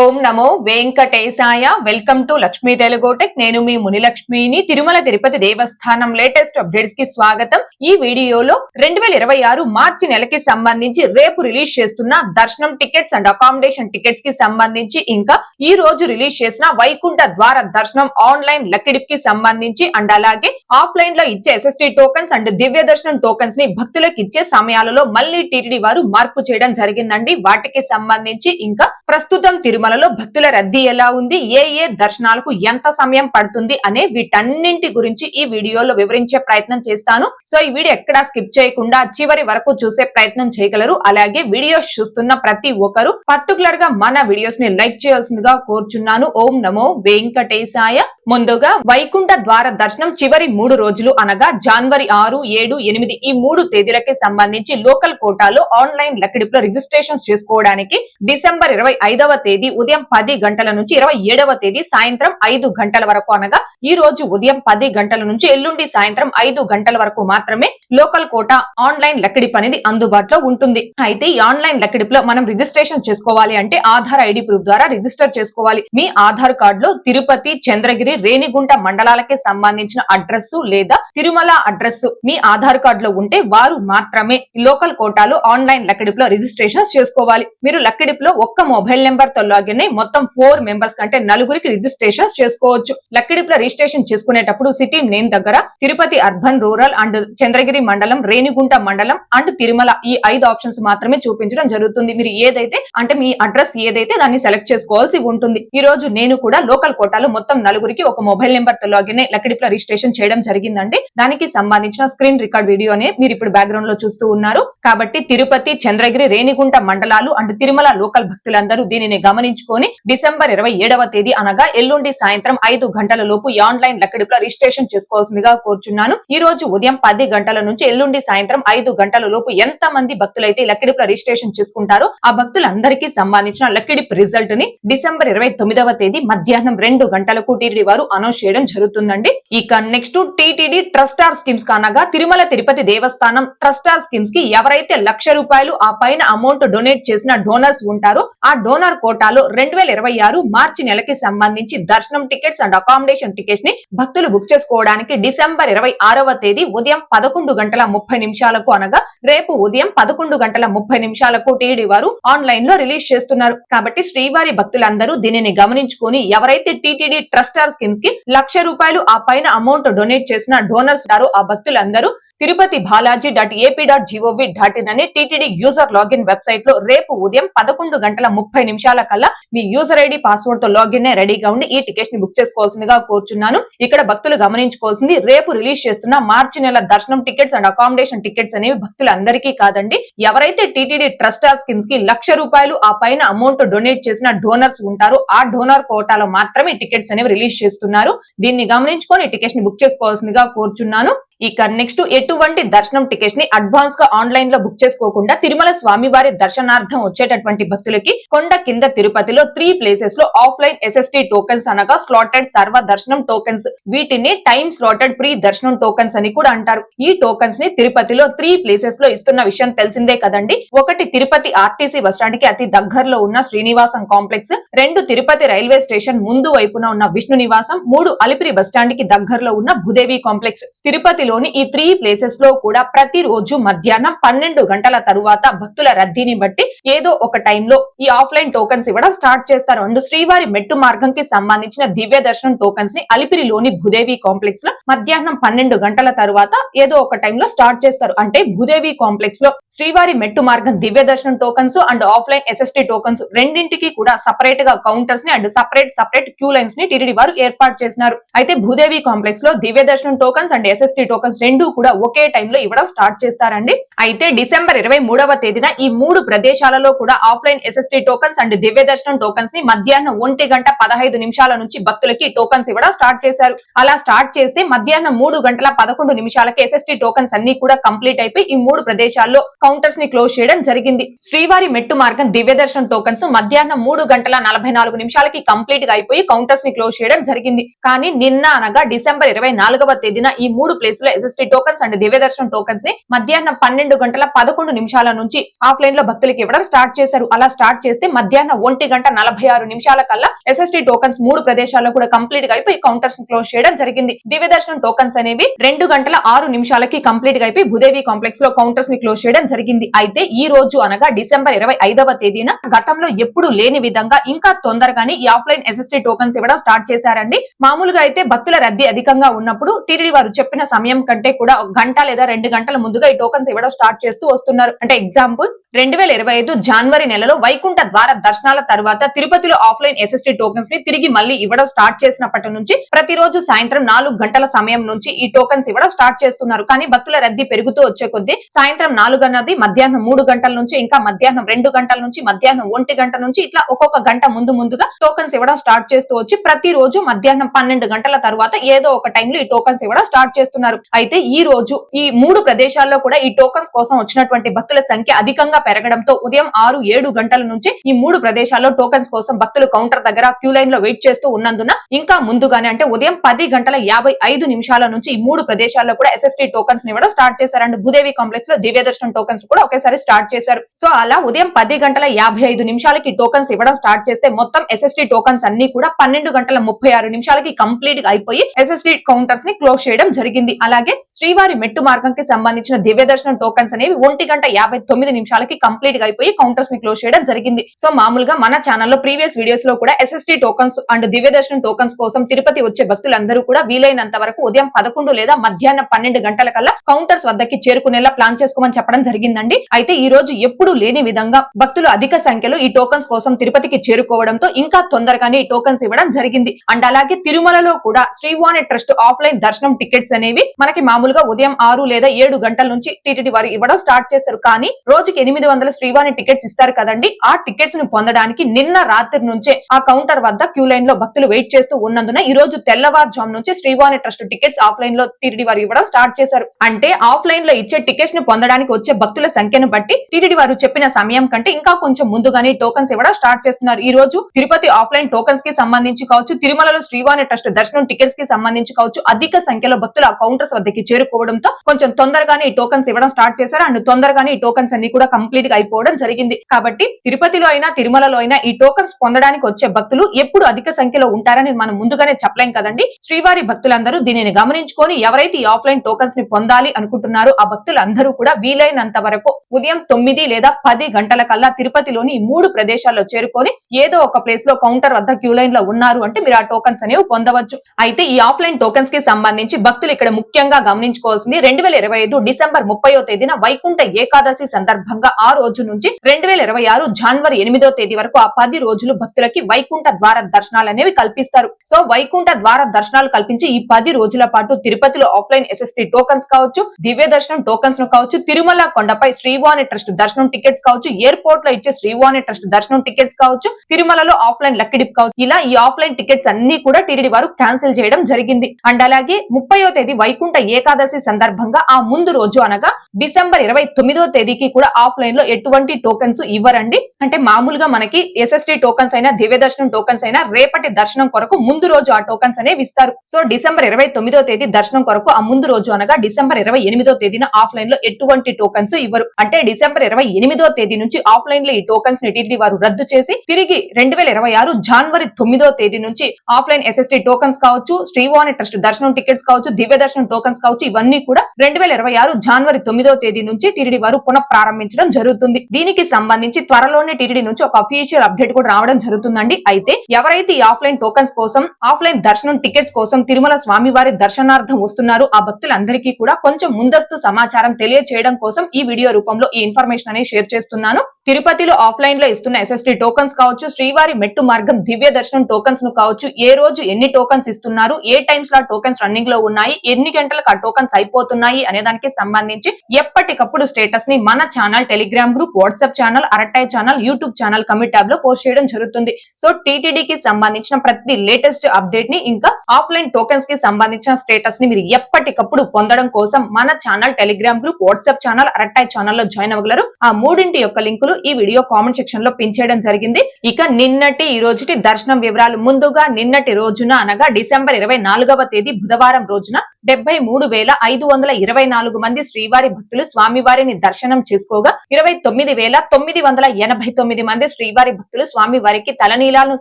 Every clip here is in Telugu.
Om Namo Venkatesaya. Welcome to Lakshmi తెలుగోటెక్ నేను మీ మునిలక్ష్మిని. తిరుమల తిరుపతి దేవస్థానం లేటెస్ట్ అప్డేట్స్కి స్వాగతం. ఈ వీడియోలో రెండు వేల ఇరవై ఆరు మార్చి నెలకి సంబంధించి రేపు రిలీజ్ చేస్తున్న దర్శనం టికెట్స్ అండ్ అకామిడేషన్ టికెట్స్కి సంబంధించి ఇంకా ఈ రోజు రిలీజ్ చేసిన వైకుంఠ ద్వార దర్శనం ఆన్లైన్ లక్కిడిప్కి సంబంధించి అండ్ అలాగే ఆఫ్లైన్లో ఇచ్చే ఎస్ఎస్టీ టోకన్స్ అండ్ దివ్య దర్శనం టోకన్స్ని భక్తులకు ఇచ్చే సమయాలలో మళ్ళీ టీటీడీ వారు మార్పు చేయడం జరిగిందండి. వాటికి సంబంధించి ఇంకా ప్రస్తుతం తిరుమలలో భక్తుల రద్దీ ఎలా ఉంది? ఏ ఏ దర్శనాలకు ఎంత సమయం పడుతుంది? అనే వీటన్నింటి గురించి ఈ వీడియోలో వివరించే ప్రయత్నం చేస్తాను. సో ఈ వీడియో ఎక్కడా స్కిప్ చేయకుండా చివరి వరకు చూసే ప్రయత్నం చేయగలరు. అలాగే వీడియోస్ చూస్తున్న ప్రతి ఒక్కరు పర్టికులర్గా మన వీడియోస్ని లైక్ చేయాల్సిందిగా కోరుచున్నాను. ఓం నమో వెంకటేశాయ. ముందుగా వైకుంఠ ద్వార దర్శనం చివరి మూడు రోజులు అనగా జనవరి ఆరు ఏడు ఎనిమిది ఈ మూడు తేదీలకి సంబంధించి లోకల్ కోటాలో ఆన్లైన్ లెక్కడిపులో రిజిస్ట్రేషన్స్ చేసుకోవడానికి డిసెంబర్ ఇరవై ఐదవ తేదీ ఉదయం పది గంటల నుంచి ఇరవై ఏడవ తేదీ సాయంత్రం ఐదు గంటల వరకు అనగా ఈ రోజు ఉదయం పది గంటల నుంచి ఎల్లుండి సాయంత్రం ఐదు గంటల వరకు మాత్రమే లోకల్ కోటా ఆన్లైన్ లెక్కడిప్ అనేది అందుబాటులో ఉంటుంది. అయితే ఈ ఆన్లైన్ లెక్కడిప్లో మనం రిజిస్ట్రేషన్ చేసుకోవాలి అంటే ఆధార్ ఐడి ప్రూఫ్ ద్వారా రిజిస్టర్ చేసుకోవాలి. మీ ఆధార్ కార్డులో తిరుపతి చంద్రగిరి రేణిగుంట మండలాలకి సంబంధించిన అడ్రస్ లేదా తిరుమల అడ్రస్ మీ ఆధార్ కార్డులో ఉంటే వారు మాత్రమే లోకల్ కోటాలో ఆన్లైన్ లెక్కడిప్లో రిజిస్ట్రేషన్ చేసుకోవాలి. మీరు లెక్కడిప్లో ఒక్క మొబైల్ నెంబర్తో లాగిన్ మొత్తం ఫోర్ మెంబర్స్ కంటే నలుగురికి రిజిస్ట్రేషన్ చేసుకోవచ్చు. లక్కిడిపుల రిజిస్ట్రేషన్ చేసుకునేటప్పుడు సిటీ నేమ్ దగ్గర Tirupati urban rural and Chandragiri మండలం రేణిగుంట మండలం అండ్ తిరుమల ఈ ఐదు ఆప్షన్స్ మాత్రమే చూపించడం జరుగుతుంది. మీరు ఏదైతే అంటే మీ అడ్రస్ ఏదైతే దాన్ని సెలెక్ట్ చేసుకోవాల్సి ఉంటుంది. ఈ రోజు నేను కూడా లోకల్ కోటాలో మొత్తం నలుగురికి ఒక మొబైల్ నెంబర్తో లాగిన్ లెక్కడిప్ రిజిస్ట్రేషన్ చేయడం జరిగిందండి. దానికి సంబంధించిన స్క్రీన్ రికార్డ్ వీడియోని మీరు ఇప్పుడు బ్యాక్గ్రౌండ్లో చూస్తూ ఉన్నారు. కాబట్టి తిరుపతి చంద్రగిరి రేణిగుంట మండలాలు అండ్ తిరుమల లోకల్ భక్తులందరూ దీనిని గమనించుకొని డిసెంబర్ ఇరవై ఏడవ తేదీ అనగా ఎల్లుండి సాయంత్రం ఐదు గంటల లోపు ఆన్లైన్ లెక్కడిప్ రిజిస్ట్రేషన్ చేసుకోవాల్సిందిగా కోరుచున్నాను. ఈ రోజు ఉదయం పది గంటల నుంచి ఎల్లుండి సాయంత్రం ఐదు గంటల లోపు ఎంత మంది భక్తులైతే లెక్కడిప్ రిజిస్ట్రేషన్ చేసుకుంటారో ఆ భక్తులందరికీ సంబంధించిన లెక్కడిప్ రిజల్ట్ని డిసెంబర్ ఇరవై తొమ్మిదవ తేదీ మధ్యాహ్నం రెండు గంటలకు టీటీడీ వారు అనౌన్స్ చేయడం జరుగుతుందండి. ఇక నెక్స్ట్ టీటీడీ ట్రస్టార్ స్కీమ్స్ అనగా తిరుమల తిరుపతి దేవస్థానం ట్రస్టార్ స్కీమ్స్కి ఎవరైతే లక్ష రూపాయలు ఆ పైన అమౌంట్ డొనేట్ చేసిన డోనర్స్ ఉంటారో ఆ డోనర్ కోటాలో రెండు వేల ఇరవై ఆరు మార్చి నెలకి సంబంధించి దర్శనం టికెట్స్ అండ్ అకామిడేషన్ టికెట్స్ని భక్తులు బుక్ చేసుకోవడానికి డిసెంబర్ ఇరవై ఆరవ తేదీ ఉదయం పదకొండు గంటల ముప్పై నిమిషాలకు అనగా రేపు ఉదయం పదకొండు గంటల ముప్పై నిమిషాలకు టీడీ వారు ఆన్లైన్లో రిలీజ్ చేస్తున్నారు. కాబట్టి శ్రీవారి భక్తులందరూ దీనిని గమనించుకొని ఎవరైతే టీటీడీ ట్రస్టార్ స్కీమ్స్కి లక్ష రూపాయలు ఆ పైన అమౌంట్ డొనేట్ చేసిన డోనర్స్ ఉంటారో ఆ భక్తులందరూ Tirupati Balaji dot AP dot gov dot in అనే టీటీడీ యూజర్ లాగిన్ వెబ్సైట్లో రేపు ఉదయం పదకొండు గంటల ముప్పై నిమిషాల కల్లా మీ యూజర్ ఐడి పాస్వర్డ్తో లాగిన్ రెడీగా ఉండి ఈ టికెట్స్ని బుక్ చేసుకోవాల్సిందిగా కోరుచున్నాను. ఇక్కడ భక్తులు గమనించుకోవాల్సింది రేపు రిలీజ్ చేస్తున్న మార్చి నెల దర్శనం టికెట్స్ అండ్ అకామిడేషన్ టికెట్స్ అనేవి భక్తులందరికీ కాదండి. ఎవరైతే టీటీడీ ట్రస్ట్ స్కీమ్స్కి లక్ష రూపాయలు ఆ పైన అమౌంట్ డొనేట్ చేసిన డోనర్స్ ఉంటారో ఆ డోనర్ కోటాలో మాత్రమే టికెట్స్ అనేవి రిలీజ్ చేస్తున్నారు. దీన్ని గమనించుకొని టికెట్స్ని బుక్ చేసుకోవాల్సిందిగా కోరుచున్నాను. ఇక నెక్స్ట్ ఎటువంటి దర్శనం టికెట్స్ని అడ్వాన్స్గా ఆన్లైన్లో బుక్ చేసుకోకుండా తిరుమల స్వామివారి దర్శనార్థం వచ్చేటటువంటి భక్తులకి కొండ కింద తిరుపతిలో త్రీ ప్లేసెస్లో ఆఫ్లైన్ ఎస్ఎస్టీ టోకెన్స్ అనగా స్లాటెడ్ సర్వ దర్శనం టోకెన్స్ వీటిని టైం స్లాటెడ్ ఫ్రీ దర్శనం టోకెన్స్ అని కూడా అంటారు. ఈ టోకెన్స్ని తిరుపతిలో త్రీ ప్లేసెస్లో ఇస్తున్న విషయం తెలిసిందే కదండి. ఒకటి తిరుపతి ఆర్టీసీ బస్టాండ్కి అతి దగ్గరలో ఉన్న శ్రీనివాసం కాంప్లెక్స్. రెండు తిరుపతి రైల్వే స్టేషన్ ముందు వైపున ఉన్న విష్ణు నివాసం. మూడు అలిపిరి బస్టాండ్కి దగ్గరలో ఉన్న భూదేవి కాంప్లెక్స్. తిరుపతిలో తిరుపతిలోని ఈ త్రీ ప్లేసెస్లో కూడా ప్రతిరోజు మధ్యాహ్నం పన్నెండు గంటల తరువాత భక్తుల రద్దీని బట్టి ఏదో ఒక టైంలో ఈ ఆఫ్లైన్ టోకెన్స్ ఇవ్వడం స్టార్ట్ చేస్తారు. అండ్ శ్రీవారి మెట్టు మార్గం కి సంబంధించిన దివ్య దర్శనం టోకన్స్ని అలిపిరిలోని భూదేవి కాంప్లెక్స్లో మధ్యాహ్నం పన్నెండు గంటల తరువాత ఏదో ఒక టైంలో స్టార్ట్ చేస్తారు. అంటే భూదేవి కాంప్లెక్స్లో శ్రీవారి మెట్టు మార్గం దివ్య దర్శనం tokens and offline SST tokens రెండింటికి కూడా సపరేట్గా కౌంటర్స్ని అండ్ సపరేట్ సపరేట్ క్యూ లైన్స్ని టిరిడి వారు ఏర్పాటు చేసినారు. అయితే భూదేవి కాంప్లెక్స్లో దివ్య దర్శనం టోకన్స్ అండ్ ఎస్ఎస్టీ టోకన్స్ రెండు కూడా ఒకే టైంలో ఇవ్వడం స్టార్ట్ చేస్తారండి. అయితే డిసెంబర్ ఇరవై మూడవ తేదీన ఈ మూడు ప్రదేశాలలో కూడా ఆఫ్లైన్ ఎస్ఎస్టీ టోకన్స్ అండ్ దివ్య దర్శనం టోకన్స్ని మధ్యాహ్నం ఒంటి గంట పదహైదు నిమిషాల నుంచి భక్తులకి టోకన్స్ ఇవ్వడం స్టార్ట్ చేశారు. అలా స్టార్ట్ చేస్తే మధ్యాహ్నం మూడు గంటల పదకొండు నిమిషాలకి ఎస్ఎస్టీ టోకన్స్ అన్ని కూడా కంప్లీట్ అయిపోయి ఈ మూడు ప్రదేశాల్లో కౌంటర్స్ని క్లోజ్ చేయడం జరిగింది. శ్రీవారి మెట్టు మార్గం దివ్య దర్శనం టోకన్స్ మధ్యాహ్నం మూడు గంటల నలభై నాలుగు నిమిషాలకి కంప్లీట్గా అయిపోయి కౌంటర్స్ని క్లోజ్ చేయడం జరిగింది. కానీ నిన్న అనగా డిసెంబర్ ఇరవై నాలుగవ తేదీన ఈ మూడు ప్లేస్ లో ఎస్ఎస్టీ టోకన్స్ అండ్ దివ్య దర్శనం టోకన్స్ని మధ్యాహ్నం పన్నెండు గంటల పదకొండు నిమిషాల నుంచి ఆఫ్లైన్లో భక్తులకి ఇవ్వడం స్టార్ట్ చేశారు. అలా స్టార్ట్ చేస్తే మధ్యాహ్నం ఒంటి గంట నలభై ఆరు నిమిషాల కల్లా ఎస్ఎస్టీ టోకన్స్ మూడు ప్రదేశాల్లో కూడా కంప్లీట్గా అయిపోయి కౌంటర్స్ క్లోజ్ చేయడం జరిగింది. దివ్య దర్శనం టోకన్స్ అనేవి రెండు గంటల ఆరు నిమిషాలకి కంప్లీట్గా అయిపోయి భూదేవి కాంప్లెక్స్లో కౌంటర్స్ని క్లోజ్ చేయడం జరిగింది. అయితే ఈ రోజు అనగా డిసెంబర్ ఇరవై ఐదవ తేదీన గతంలో ఎప్పుడు లేని విధంగా ఇంకా తొందరగానే ఈ ఆఫ్లైన్ ఎస్ఎస్టీ టోకన్స్ ఇవ్వడం స్టార్ట్ చేశారండి. మామూలుగా అయితే భక్తుల రద్దీ అధికంగా ఉన్నప్పుడు టీటీడీ వారు చెప్పిన సమయం కంటే కూడా గంట లేదా రెండు గంటల ముందుగా ఈ టోకన్స్ ఇవ్వడం స్టార్ట్ చేస్తూ వస్తున్నారు. అంటే ఎగ్జాంపుల్ రెండు వేల ఇరవై ఐదు జనవరి నెలలో వైకుంఠ ద్వార దర్శనాల తర్వాత తిరుపతిలో ఆఫ్లైన్ ఎస్ఎస్టీ టోకన్స్ని తిరిగి మళ్ళీ ఇవ్వడం స్టార్ట్ చేసినప్పటి నుంచి ప్రతిరోజు సాయంత్రం నాలుగు గంటల సమయం నుంచి ఈ టోకన్స్ ఇవ్వడం స్టార్ట్ చేస్తున్నారు. కానీ భక్తుల రద్దీ పెరుగుతూ వచ్చే కొద్దీ సాయంత్రం నాలుగు అన్నది మధ్యాహ్నం మూడు గంటల నుంచి ఇంకా మధ్యాహ్నం రెండు గంటల నుంచి మధ్యాహ్నం ఒంటి గంట నుంచి ఇట్లా ఒక్కొక్క గంట ముందు ముందుగా టోకన్స్ ఇవ్వడం స్టార్ట్ చేస్తూ వచ్చి ప్రతిరోజు మధ్యాహ్నం పన్నెండు గంటల తర్వాత ఏదో ఒక టైంలో ఈ టోకన్స్ ఇవ్వడం స్టార్ట్ చేస్తున్నారు. అయితే ఈ రోజు ఈ మూడు ప్రదేశాల్లో కూడా ఈ టోకన్స్ కోసం వచ్చినటువంటి భక్తుల సంఖ్య అధికంగా పెరగడంతో ఉదయం ఆరు ఏడు గంటల నుంచి ఈ మూడు ప్రదేశాల్లో టోకన్స్ కోసం భక్తులు కౌంటర్ దగ్గర క్యూ లైన్లో వెయిట్ చేస్తూ ఉన్నందున ఇంకా ముందుగానే అంటే ఉదయం పది గంటల యాభై ఐదు నిమిషాల నుంచి ఈ మూడు ప్రదేశాల్లో కూడా ఎస్ఎస్టీ టోకన్స్ ఇవ్వడం స్టార్ట్ చేశారు. అండ్ భూదేవి కాంప్లెక్స్లో దివ్య దర్శనం టోకన్స్ కూడా ఒకేసారి స్టార్ట్ చేశారు. సో అలా ఉదయం పది గంటల యాభై ఐదు నిమిషాలకి టోకన్స్ ఇవ్వడం స్టార్ట్ చేస్తే మొత్తం ఎస్ఎస్టీ టోకన్స్ అన్ని కూడా పన్నెండు గంటల ముప్పై ఆరు నిమిషాలకి కంప్లీట్గా అయిపోయి ఎస్ఎస్టీ కౌంటర్స్ని క్లోజ్ చేయడం జరిగింది. అలాగే శ్రీవారి మెట్టు మార్గంకి సంబంధించిన దివ్య దర్శనం టోకన్స్ అనేవి ఒంటి గంట యాభై తొమ్మిది నిమిషాలకి కంప్లీట్గా అయిపోయి కౌంటర్స్ని క్లోజ్ చేయడం జరిగింది. సో మామూలుగా మన ఛానల్లో ప్రీవియస్ వీడియోస్లో కూడా ఎస్ఎస్టీ టోకన్స్ అండ్ దివ్య దర్శనం టోకన్స్ కోసం తిరుపతి వచ్చే భక్తులందరూ కూడా వీలైనంత వరకు ఉదయం పదకొండు లేదా మధ్యాహ్నం పన్నెండు గంటల కల్లా కౌంటర్స్ వద్దకి చేరుకునేలా ప్లాన్ చేసుకోమని చెప్పడం జరిగిందండి. అయితే ఈ రోజు ఎప్పుడూ లేని విధంగా భక్తులు అధిక సంఖ్యలో ఈ టోకన్స్ కోసం తిరుపతికి చేరుకోవడంతో ఇంకా తొందరగానే ఈ టోకన్స్ ఇవ్వడం జరిగింది. అండ్ అలాగే తిరుమలలో కూడా శ్రీవాణి ట్రస్ట్ ఆఫ్లైన్ దర్శనం టికెట్స్ అనేవి మనకి మామూలుగా ఉదయం ఆరు లేదా ఏడు గంటల నుంచి టీటీడీ వారు ఇవ్వడం స్టార్ట్ చేస్తారు. కానీ రోజుకి ఎనిమిది వందల శ్రీవాణి టికెట్స్ ఇస్తారు కదండి. ఆ టికెట్స్ను పొందడానికి నిన్న రాత్రి నుంచే ఆ కౌంటర్ వద్ద క్యూ లైన్లో భక్తులు వెయిట్ చేస్తూ ఉన్నందున ఈ రోజు తెల్లవారుజాము నుంచి శ్రీవాణి ట్రస్ట్ టికెట్స్ ఆఫ్లైన్లో టీటీడీ వారు ఇవ్వడం స్టార్ట్ చేశారు. అంటే ఆఫ్లైన్లో ఇచ్చే టికెట్స్ని పొందడానికి వచ్చే భక్తుల సంఖ్యను బట్టి టీటీడీ వారు చెప్పిన సమయం కంటే ఇంకా కొంచెం ముందుగానే టోకన్స్ ఇవ్వడం స్టార్ట్ చేస్తున్నారు. ఈ రోజు తిరుపతి ఆఫ్లైన్ టోకన్స్కి సంబంధించి కావచ్చు తిరుమలలో శ్రీవాణి ట్రస్ట్ దర్శనం టికెట్స్కి సంబంధించి కావచ్చు అధిక సంఖ్యలో భక్తులు ఆ కౌంటర్స్ వద్దకి చేరుకోవడంతో కొంచెం తొందరగానే ఈ టోకన్స్ ఇవ్వడం స్టార్ట్ చేశారు. అండ్ తొందరగానే ఈ టోకన్స్ అన్ని కూడా కంప్లీట్గా అయిపోవడం జరిగింది. కాబట్టి తిరుపతిలో అయినా తిరుమలలో అయినా ఈ టోకన్స్ పొందడానికి వచ్చే భక్తులు ఎప్పుడు అధిక సంఖ్యలో ఉంటారని మనం ముందుగానే చెప్పలేం కదండి. శ్రీవారి భక్తులందరూ దీనిని గమనించుకొని ఎవరైతే ఈ ఆఫ్లైన్ టోకన్స్ని పొందాలి అనుకుంటున్నారో ఆ భక్తులందరూ కూడా వీలైనంత వరకు ఉదయం తొమ్మిది లేదా పది గంటల కల్లా తిరుపతిలోని మూడు ప్రదేశాల్లో చేరుకొని ఏదో ఒక ప్లేస్లో కౌంటర్ వద్ద క్యూ లైన్లో ఉన్నారు అంటే మీరు ఆ టోకన్స్ అనేవి పొందవచ్చు. అయితే ఈ ఆఫ్లైన్ టోకన్స్కి సంబంధించి భక్తులు ఇక్కడ ముఖ్యంగా గమనించుకోవాల్సింది. రెండు వేల ఇరవై ఐదు డిసెంబర్ ముప్పయో తేదీన వైకుంఠ ఏకాదశి సందర్భంగా ఆ రోజు నుంచి రెండు వేల ఇరవై ఆరు జనవరి ఎనిమిదో తేదీ వరకు ఆ పది రోజులు భక్తులకి వైకుంఠ ద్వార దర్శనాలు అనేవి కల్పిస్తారు. సో వైకుంఠ ద్వార దర్శనాలు కల్పించి ఈ పది రోజుల పాటు తిరుపతిలో ఆఫ్లైన్ ఎస్ఎస్టీ టోకన్స్ కావచ్చు దివ్య దర్శనం టోకన్స్ను కావచ్చు తిరుమల కొండపై శ్రీవాణి ట్రస్ట్ దర్శనం టికెట్స్ కావచ్చు ఎయిర్పోర్ట్లో ఇచ్చే శ్రీవాణి ట్రస్ట్ దర్శనం టికెట్స్ కావచ్చు తిరుమలలో ఆఫ్లైన్ లక్కిడిప్ కావచ్చు. ఇలా ఈ ఆఫ్లైన్ టికెట్స్ అన్ని కూడా టీడీ వారు క్యాన్సిల్ చేయడం జరిగింది. అండ్ అలాగే ముప్పయో తేదీ వైకుంఠ ఏకాదశి సందర్భంగా ఆ ముందు రోజు అనగా డిసెంబర్ ఇరవై తొమ్మిదో తేదీకి కూడా ఆఫ్లైన్లో ఎటువంటి టోకెన్స్ ఇవ్వరండి. అంటే మామూలుగా మనకి ఎస్ఎస్టీ టోకెన్స్ అయినా దివ్య దర్శనం టోకెన్స్ అయినా రేపటి దర్శనం కొరకు ముందు రోజు ఆ టోకెన్స్ అనేవి ఇస్తారు. సో డిసెంబర్ ఇరవై తొమ్మిదో తేదీ దర్శనం కొరకు ఆ ముందు రోజు అనగా డిసెంబర్ ఇరవై ఎనిమిదో తేదీన ఆఫ్లైన్లో ఎటువంటి టోకన్స్ ఇవ్వరు. అంటే డిసెంబర్ ఇరవై ఎనిమిదో తేదీ నుంచి ఆఫ్లైన్లో ఈ టోకన్స్ని టీటీడీ వారు రద్దు చేసి తిరిగి రెండు వేల ఇరవై ఆరు జనవరి తొమ్మిదో తేదీ నుంచి ఆఫ్లైన్ ఎస్ఎస్టీ టోకన్స్ కావచ్చు శ్రీవాణి ట్రస్ట్ దర్శనం టికెట్స్ కావచ్చు దివ్య దర్శనం టోకన్స్ కావచ్చు ఇవన్నీ కూడా రెండు వేల ఇరవై ఆరు జనవరి తొమ్మిదో తేదీ నుంచి టీటీడీ వారు పునః ప్రారంభించడం జరుగుతుంది. దీనికి సంబంధించి త్వరలోనే టీటీడీ నుంచి ఒక అఫీషియల్ అప్డేట్ కూడా రావడం జరుగుతుందండి. అయితే ఎవరైతే ఈ ఆఫ్లైన్ టోకన్స్ కోసం ఆఫ్లైన్ దర్శనం టికెట్స్ కోసం తిరుమల స్వామివారి దర్శనార్థం వస్తున్నారో ఆ భక్తులందరికీ కూడా కొంచెం ముందస్తు సమాచారం తెలియచేయడం కోసం ఈ వీడియో రూపంలో ఈ ఇన్ఫర్మేషన్ అనేది షేర్ చేస్తున్నాను. తిరుపతిలో ఆఫ్లైన్లో ఇస్తున్న ఎస్ఎస్టీ టోకన్స్ కావచ్చు శ్రీవారి మెట్టు మార్గం దివ్య దర్శనం టోకన్స్ను కావచ్చు ఏ రోజు ఎన్ని టోకన్స్ ఇస్తున్నారు ఏ టైమ్స్లో టోకన్స్ రన్నింగ్లో ఉన్నాయి ఎన్ని గంటలకు ఆ టోకన్స్ అయిపోతున్నాయి అనే దానికి సంబంధించి ఎప్పటికప్పుడు స్టేటస్ని మన channel Telegram group WhatsApp channel Arattai channel YouTube channel commit ట్యాబ్లో పోస్ట్ చేయడం జరుగుతుంది. సో టీటీడీకి సంబంధించిన ప్రతి లేటెస్ట్ అప్డేట్ని ఇంకా ఆఫ్లైన్ టోకెన్స్కి సంబంధించిన స్టేటస్ని మీరు ఎప్పటికప్పుడు పొందడం కోసం మన channel Telegram group WhatsApp channel Arattai ఛానల్లో జాయిన్ అవ్వగలరు. ఆ మూడింటి యొక్క లింకులు ఈ వీడియో కామెంట్ సెక్షన్లో పిన్ చేయడం జరిగింది. ఇక నిన్నటి ఈ రోజుటి దర్శనం వివరాలు ముందుగా నిన్నటి రోజున అనగా డిసెంబర్ ఇరవై నాలుగవ తేదీ బుధవారం రోజున డెబ్బై నలభై మూడు వేల ఐదు వందల ఇరవై నాలుగు మంది శ్రీవారి భక్తులు స్వామివారిని దర్శనం చేసుకోగా ఇరవై తొమ్మిది వేల తొమ్మిది వందల ఎనభై తొమ్మిది మంది శ్రీవారి భక్తులు స్వామివారికి తలనీలాలను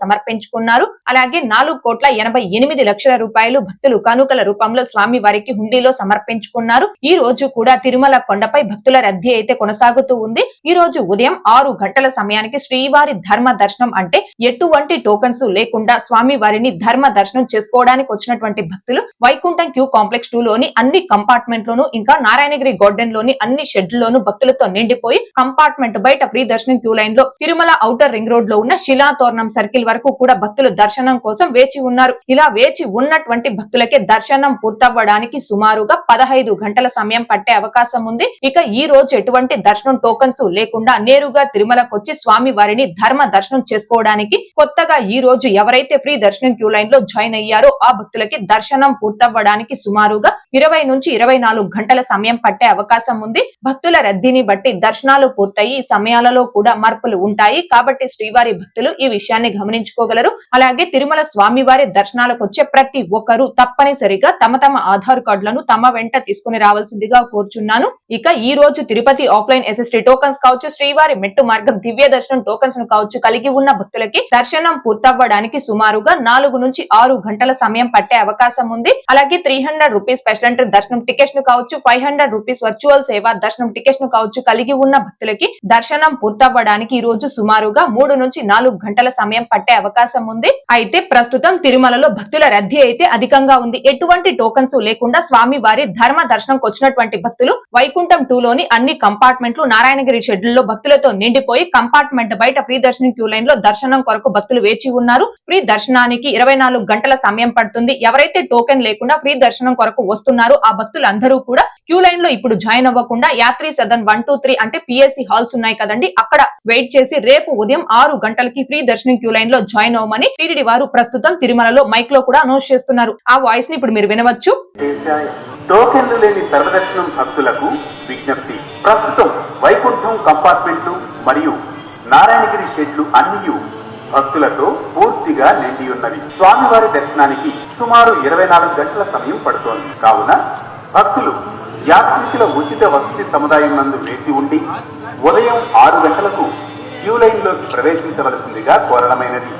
సమర్పించుకున్నారు. అలాగే నాలుగు కోట్ల ఎనభై ఎనిమిది లక్షల రూపాయలు భక్తులు కానుకల రూపంలో స్వామివారికి హుండీలో సమర్పించుకున్నారు. ఈ రోజు కూడా తిరుమల కొండపై భక్తుల రద్దీ అయితే కొనసాగుతూ ఉంది. ఈ రోజు ఉదయం ఆరు గంటల సమయానికి శ్రీవారి ధర్మ దర్శనం అంటే ఎటువంటి టోకన్స్ లేకుండా స్వామి వారిని ధర్మ దర్శనం చేసుకోవడానికి వచ్చినటువంటి భక్తులు వైకుంఠం క్యూ కాంప్లెక్స్ టూ లోని అన్ని కంపార్ట్మెంట్ లోను ఇంకా నారాయణగిరి గార్డెన్లోని అన్ని షెడ్లలోను భక్తులతో నిండిపోయి కంపార్ట్మెంట్ బయట ఫ్రీ దర్శనం క్యూ లైన్లో తిరుమల ఔటర్ రింగ్ రోడ్లో ఉన్న శిలాతోరణం సర్కిల్ వరకు కూడా భక్తులు దర్శనం కోసం వేచి ఉన్నారు. ఇలా వేచి ఉన్నటువంటి భక్తులకే దర్శనం పూర్తవ్వడానికి సుమారుగా పదహైదు గంటల సమయం పట్టే అవకాశం ఉంది. ఇక ఈ రోజు ఎటువంటి దర్శనం టోకన్స్ లేకుండా నేరుగా తిరుమలకొచ్చి స్వామి వారిని ధర్మ దర్శనం చేసుకోవడానికి కొత్తగా ఈ రోజు ఎవరైతే ఫ్రీ దర్శనం క్యూ లైన్లో జాయిన్ అయ్యారో ఆ భక్తులకి దర్శనం పూర్తవ్వడానికి సుమారుగా ఇరవై నుంచి ఇరవై నాలుగు గంటల సమయం పట్టే అవకాశం ఉంది. భక్తుల రద్దీని బట్టి దర్శనాలు పూర్తయి సమయాలలో కూడా మార్పులు ఉంటాయి. కాబట్టి శ్రీవారి భక్తులు ఈ విషయాన్ని గమనించుకోగలరు. అలాగే తిరుమల స్వామివారి దర్శనాలకు వచ్చే ప్రతి ఒక్కరూ తప్పనిసరిగా తమ తమ ఆధార్ కార్డులను తమ వెంట తీసుకుని రావాల్సిందిగా కోరుచున్నాను. ఇక ఈ రోజు తిరుపతి ఆఫ్లైన్ ఎస్ఎస్టీ టోకన్స్ కావచ్చు శ్రీవారి మెట్టు మార్గం దివ్య దర్శనం టోకన్స్ను కావచ్చు కలిగి ఉన్న భక్తులకి దర్శనం పూర్తవ్వడానికి సుమారుగా నాలుగు నుంచి ఆరు గంటల సమయం పట్టే అవకాశం ఉంది. అలాగే త్రీ హండ్రెడ్ రూపీస్ స్పెషల్ అంటే దర్శనం టికెట్స్ను కావచ్చు ఫైవ్ హండ్రెడ్ రూపీస్ వర్చువల్ సేవ దర్శనం టికెట్స్ను కావచ్చు కలిగి ఉన్న భక్తులకి దర్శనం పూర్తవ్వడానికి ఈ రోజు సుమారుగా మూడు నుంచి నాలుగు గంటల సమయం పట్టే అవకాశం ఉంది. అయితే ప్రస్తుతం తిరుమలలో భక్తుల రద్దీ అయితే అధికంగా ఉంది. ఎటువంటి టోకన్స్ లేకుండా స్వామి వారి ధర్మ దర్శనంకి వచ్చినటువంటి భక్తులు వైకుంఠం టూ లోని అన్ని కంపార్ట్మెంట్లు నారాయణగిరి షెడ్యూల్లో భక్తులతో నిండిపోయి కంపార్ట్మెంట్ బయట ఫ్రీ దర్శనం క్యూ లైన్లో దర్శనం కొరకు భక్తులు వేచి ఉన్నారు. ఫ్రీ దర్శనానికి ఇరవై నాలుగు గంటల సమయం పడుతుంది. ఎవరైతే టోకెన్ లేకుండా ఫ్రీ దర్శనం కొరకు వస్తున్నారు. ఆ భక్తులందరూ కూడా క్యూ లైన్లో ఇప్పుడు జాయిన్ అవ్వకుండా Yatri Sadan one two three అంటే పిఎస్సి హాల్స్ ఉన్నాయి కదండి. అక్కడ వెయిట్ చేసి రేపు ఉదయం ఆరు గంటలకి ఫ్రీ దర్శనం క్యూ లైన్లో జాయిన్ అవ్వమని టీడీ వారు ప్రస్తుతం తిరుమలలో మైక్లో కూడా అనౌన్స్ చేస్తున్నారు. ఆ వాయిస్ని ఇప్పుడు మీరు వినవచ్చు. టోకెన్లు లేని సర్వదర్శనం భక్తులకు విజ్ఞప్తి. ప్రస్తుతం వైకుంఠం కంపార్ట్మెంట్లు మరియు నారాయణగిరి షెడ్లు అన్నీ భక్తులతో పూర్తిగా నిండి ఉన్నవి స్వామివారి దర్శనానికి సుమారు ఇరవై నాలుగు గంటల సమయం పడుతోంది. కావున భక్తులు యాత్రికుల ఉచిత వసతి సముదాయం నందు వేచి ఉండి ఉదయం ఆరు గంటలకు క్యూ ప్రవేశించవలసిందిగా కోరడమైనది.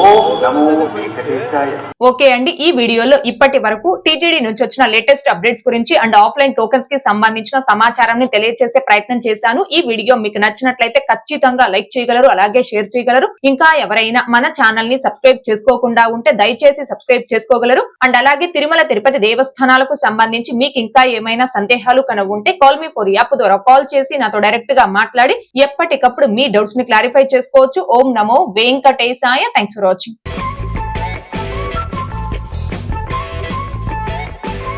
ఓం నమో వెంకటేశాయ. ఓకే అండి ఈ వీడియోలో ఇప్పటి వరకు టీటీడీ నుంచి వచ్చిన లేటెస్ట్ అప్డేట్స్ గురించి అండ్ ఆఫ్లైన్ టోకెన్స్కి సంబంధించిన సమాచారాన్ని తెలియజేసే ప్రయత్నం చేశాను. ఈ వీడియో మీకు నచ్చినట్లయితే ఖచ్చితంగా లైక్ చేయగలరు అలాగే షేర్ చేయగలరు. ఇంకా ఎవరైనా మన ఛానల్ని సబ్స్క్రైబ్ చేసుకోకుండా ఉంటే దయచేసి సబ్స్క్రైబ్ చేసుకోగలరు. అండ్ అలాగే తిరుమల తిరుపతి దేవస్థానాలకు సంబంధించి మీకు ఇంకా ఏమైనా సందేహాలు కనుగొంటే ఉంటే కాల్ మీ ఫోర్ యాప్ ద్వారా కాల్ చేసి నాతో డైరెక్ట్గా మాట్లాడి ఎప్పటికప్పుడు మీ డౌట్స్ని క్లారిఫై చేసుకోవచ్చు. ఓం నమో వెంకటేశాయ. Thanks for watching